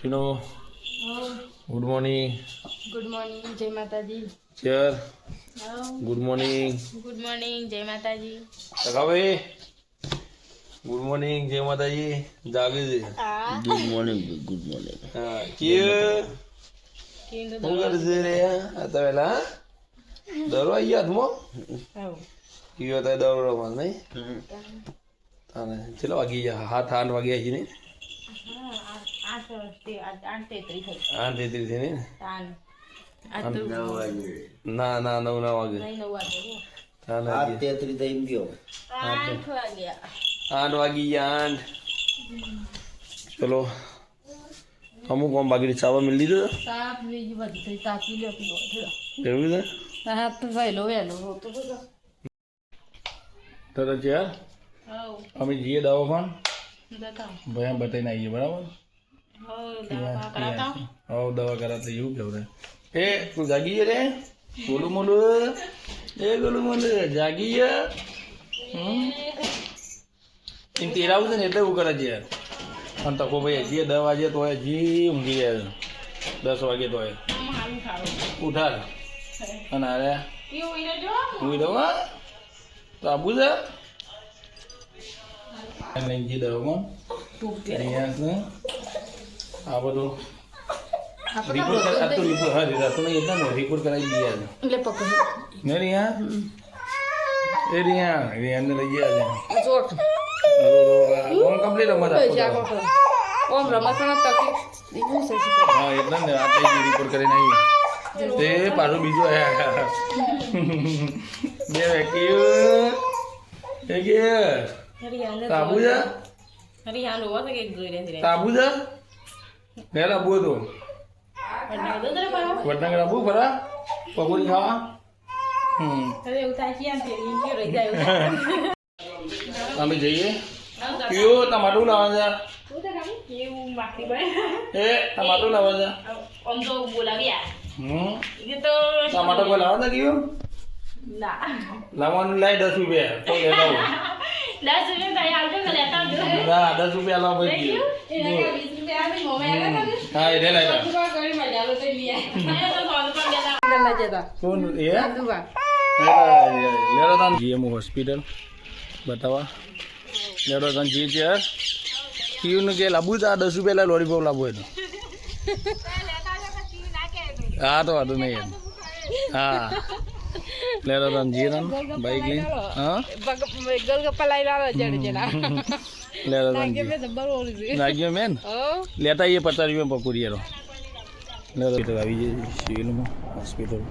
ટીનો good morning good morning જય માતાજી. ચેર ગુડ મોર્નિંગ ગુડ મોર્નિંગ જય માતાજી. સખાભાઈ ગુડ મોર્નિંગ જય માતાજી. જાગે છે. ગુડ મોર્નિંગ ગુડ મોર્નિંગ હા કે શું કરશે રે? આ તો પેલા દરો આવી ગયા હાથમાં કયો તો દરો માં નહીં? તાને ચલો વાગી ગયા? હાથ આઠ વાગ્યા છે ને ને તાન આ તો ના ના નવ ના વાગે. વાગે તેત્રી થઈ ગયો. આઠ વાગી ગયા આઠ. ચલો. અમુક આમ બાકી ચાવા મિલી દીધો તાપ બીજી બધી તાપી એવું છે? તાપ તો વહેલો વહેલો હોતો બધો. તો છે હવ. અમે જઈએ દવાખાન? ભાઈ બતાવીને આવીએ બરાબર? હવ દવા કરાતા હવ દવા કરાતા એવું કેવું રે એ તું જાગી છે રે? બોલું મોલું એ બોલું મોલું જાગી છે હમ. એમ તેરાવું છે ને એટલે એવું કરે છે. અને તકો ભાઈ હજી દસ વાગે તો હજી ઊંઘી જાય દસ વાગે તો ઉઠાડ. અને અરે ઉઈ જો દઉં તો આબુ છે લઈને જઈ દવામાં અહીંયા આ બધું રિપોર્ટ કર- આ તો રિપોર્ટ હા રીરા તો નહીં એટલે ને રિપોર્ટ કરાવી દઈએ આજે. એટલે પકડ ને રિયા? એ રિયા રિયાને લઈ ગયા જોટ ઓમ કમ્પ્લીટ અમારે ઓમ રમતનો તકલીફ દીધું છે હા એટલે જ ને આ કઈ રિપોર્ટ કરી આવી તે પાછું બીજું આયા બે વેક્યુ એ કે ને લાબુ હતો વડનગર આબુ ફરા. રહી જાય અમે જઈએ. કયો ટમાટું લાવવા છે બને એ ટમાટો લાવવા છે આમ તો બોલાવ્યા હમ. એ તો ટમાટો કોઈ લાવવા છે કયો? ના. લાવવાનું લાય દસ રૂપિયા. તો. દસ રૂપિયા લાભ આવજો ને લેતા આવજો. ના દસ રૂપિયા લાવ ભાઈ એના વીસ રૂપિયા હા એ કરી મજા તો લઈ કોણ એ? દુબા. GM hospital. બતાવા. લેરો જી છે. કીયું કે લાવવું છે આ દસ રૂપિયા લોલીપોપ હોય તો. હા તો વાંધો નહીં એમ. હા. ઓલી છે લાગ્યો મેન ઓ લેતા આવીએ પચાસ રૂપિયા લેરો હોસ્પિટલ આવી જાય સિવિલમાં હોસ્પિટલ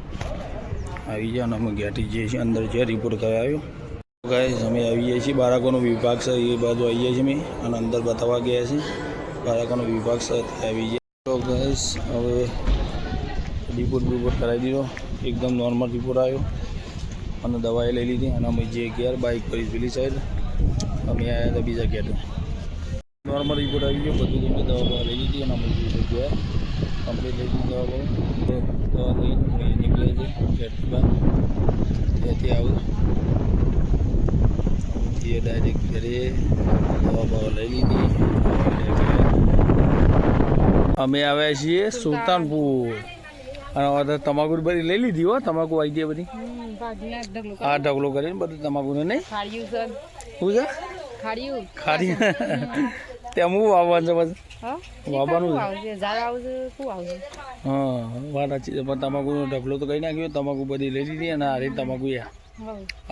આવી જાય અમે ઘેટી જઈએ છીએ અંદર જે રિપોર્ટ કરાવ્યો ગાઈઝ અમે આવી જઈએ છીએ બાળકોનો વિભાગ છે એ બાજુ આવી જઈએ છીએ અમે અને અંદર બતાવવા ગયા છીએ બાળકોનો વિભાગ છે આવી જાય તો ગાઈસ હવે રિપોર્ટ રિપોર્ટ કરાવી દીધો એકદમ નોર્મલ રિપોર્ટ આવ્યો અને દવાઈ લઈ લીધી અને અમે જે ઘેર બાઇક પર પેલી સાઈડ અમે આવ્યા હતા બીજા ઘેર. નોર્મલ રિપોર્ટ આવી ગયો, બધું ગમે દવા બવા લઈ લીધી અને અમે બીજું ઘેર કમ્પ્લીટ લઈ લીધી દવા દવા લઈને અમે નીકળ્યા છે ઘેરથી બહાર. ત્યાંથી આવું. એ ડાયરેક્ટ ઘરે દવા બવા લઈ લીધી. અમે આવ્યા છીએ સુલતાનપુર. અને તમાકુ બધી લઈ લીધી હો, તમાકુ આવી ગઈ બધી. ભાગના ઢગલો કરીને બધું તમાકુને નહીં? ખાડ્યું શું છે? ખાડ્યું ખારી તેમ હું વાવવાનું છે બસ વાવવાનું છે? હા વાત સાચી છે. પણ તમાકુનો ઢગલો તો કઈ નાખ્યો? તમાકુ બધી લઈ લીધી અને આ રહી તમાકુ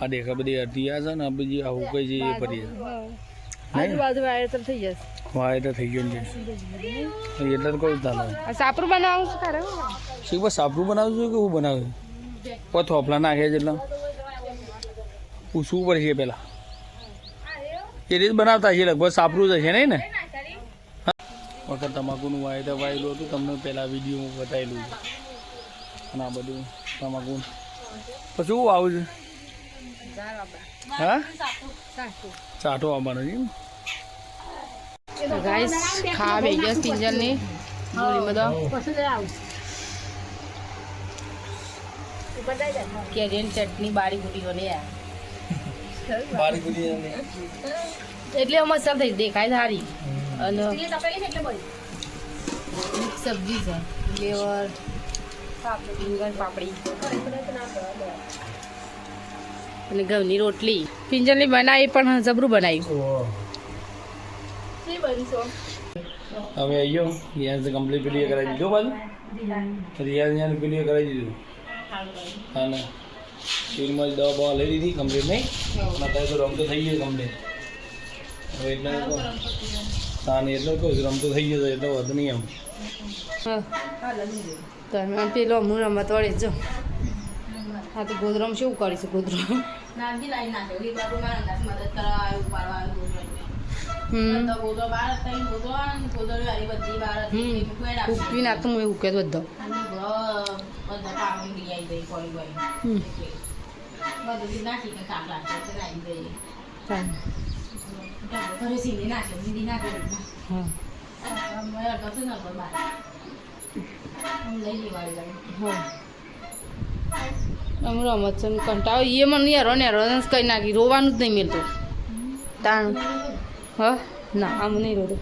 આ દેખા બધી અડધી આ છે ને બીજી આ હુકાઈ છે. એ પડી આજુબાજુ આયતર થઈ જશે. હા થઈ ગયું છે. એટલે તો કહું ચાલો સાપરું બનાવું છે તારે શીખ બસ સાપરું બનાવું છું કે હું બનાવું? કોઈ થોપલા નાખે છે એટલે. પૂછવું પડશે પેલા. એ રીત બનાવતા છે લગભગ સાપરું જ છે નહીં ને? વખત તમાકુનું વાયદા વાયેલું હતું, તમને પહેલાં હું બતાવેલું છે. અને આ બધું તમાકુ પછી શું આવું છે? હા? ચાટો આવવાનો છે ગાઈસ ખાવા બે ગયા કિંજલ બોલી બધા. કેરીની ચટણી બારી બુટી બને બારી કુદી એટલે મસાલ થઈ દેખાય સારી. અને સબ્જી છે લેવર રીંગણ પાપડી. અને ઘઉંની રોટલી. પિંજરની બનાવી પણ જબરું બનાવ્યું હવે આવ્યો રિયાઝ કમ્પ્લીટ વીડિયો કરાવી દીધો બાજુ રિયાઝ યાર પેલી કરાવી દીધું. અને શરીરમાં દવા બવા લઈ લીધી કમ્પ્લીટ નહીં? અત્યારે તો રમતો થઈ ગયો કમ્પ્લીટ હવે એટલે તો તાને એટલે કહું છું રમતો થઈ ગયો એટલો વધુ નહીં આમ તમે પેલો હું રમત વળી જો. હા તો ગોદરમ શું કરીશું ગોદરમ ગોદડો. હમ. તો ને હું એવું કહેતો બધો રમત છે કંટાળો એ મને યાર ને યારો કઈ નાખી રોવાનું જ નહીં મળતું તાણ હ. ના આમ નહીં રોતો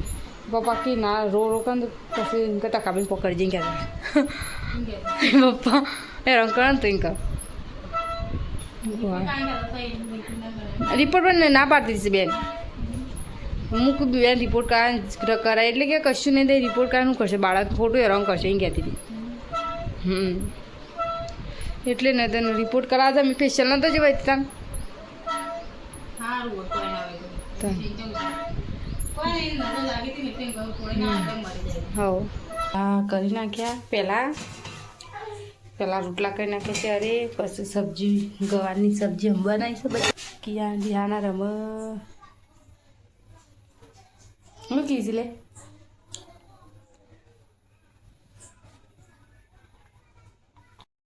પપ્પા કે ના રો રો કર ને તો પછી ઇનકા ટકાબીને પકડી જઈને કહેતા પપ્પા હેરાન કરે ને તો કરે. રિપોર્ટ પણ ના પાડતી છે બેન બી બેન રિપોર્ટ કરા કરાય એટલે કે કશું નહીં થાય રિપોર્ટ કરાવવાનું કરશે બાળક ખોટું હેરાન કરશે એમ કહેતી હતી હમ એટલે ને તને રિપોર્ટ કરાવતા મેં ફેશિયલ નતો જવાય તને હારું હતું એના હવે તો. તો કોઈ નહીં, નજર લાગી હતી ને એટલે કહું, થોડી ના આવે તો મરી જાય. હવ હા કરી નાખ્યા પહેલાં પહેલાં રોટલા કરી નાખે છે અરે પછી સબ્જી ગવારની સબ્જી હમ બનાવી છે બધી. કિયા ધ્યાના રમ. હું કીધી લે?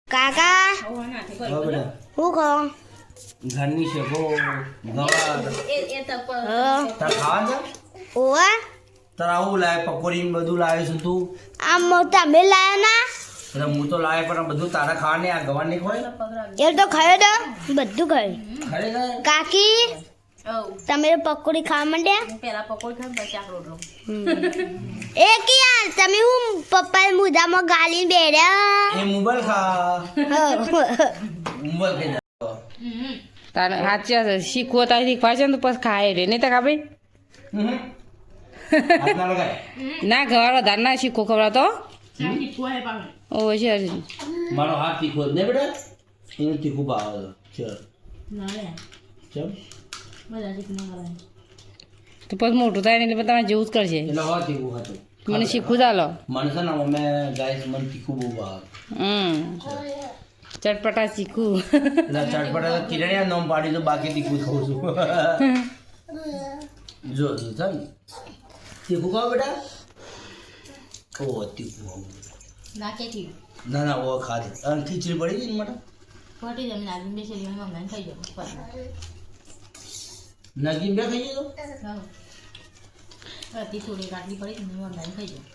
કાકા. હું કહો? ઘરની શેકો ગવાર. એ- એ તાર ખાવા છે ઓવા તાર આવું લાવે પકોડી ને બધું લાવે છે તું. આમ તમે લાયા ના? એટલે હું તો લાવે પણ બધું તારા ખાવા આ ગવાર નહીં ખવાય એ તો ખાયો તો. બધું ખાયું. કાકી તમે પકોડી ખાવા માંડ્યા? પેલા પકોડી ખાઉં પછી આ રોટલો. એ કે યાર તમે હું પપ્પા મુદામાં ગાલી બેર્યા? એ મોબાઈલ ખા. મોબાઈલ કે તારે સાચી હશે શીખવો તારી શીખવાશે ને તો પછી ખાય રે. નહીં તો ખા ભાઈ? ના ઘર વધારે ના શીખો ખબર પાછું. ઓ છે મારો હાથ તીખો ને બેટા? એનું તીખું ભાવે છે. ચલ. ના રે. ચલ. બધા તીખું ના કરાય. તો પછી મોટું થાય ને એટલે તમારે જેવું જ કરશે. એટલે હવે તીખું ખાતું મને શીખવું ચાલો. મને છે ને મમ્મી ગાઈસ મને તીખું બહુ ભાવે હમ. ચટપટા શીખવું. એટલે ચટપટા કિરણિયા નોમ પાડી તો બાકી તીખું ખાઉં છું. જો જો છે તીખું ખાવ બેટા? ખાવું ના કે તીખું. ના ના ઓ ખાધે અને ખીચડી પડી ગઈ ને માટે ખોટી જમીન આવીને બેસી રહી, મમ્મીને ખાઈ જાઉં. બસ. નગીન બે ખાઈ હા. થોડી પડી મમ્મીને ખાઈ જાઉં.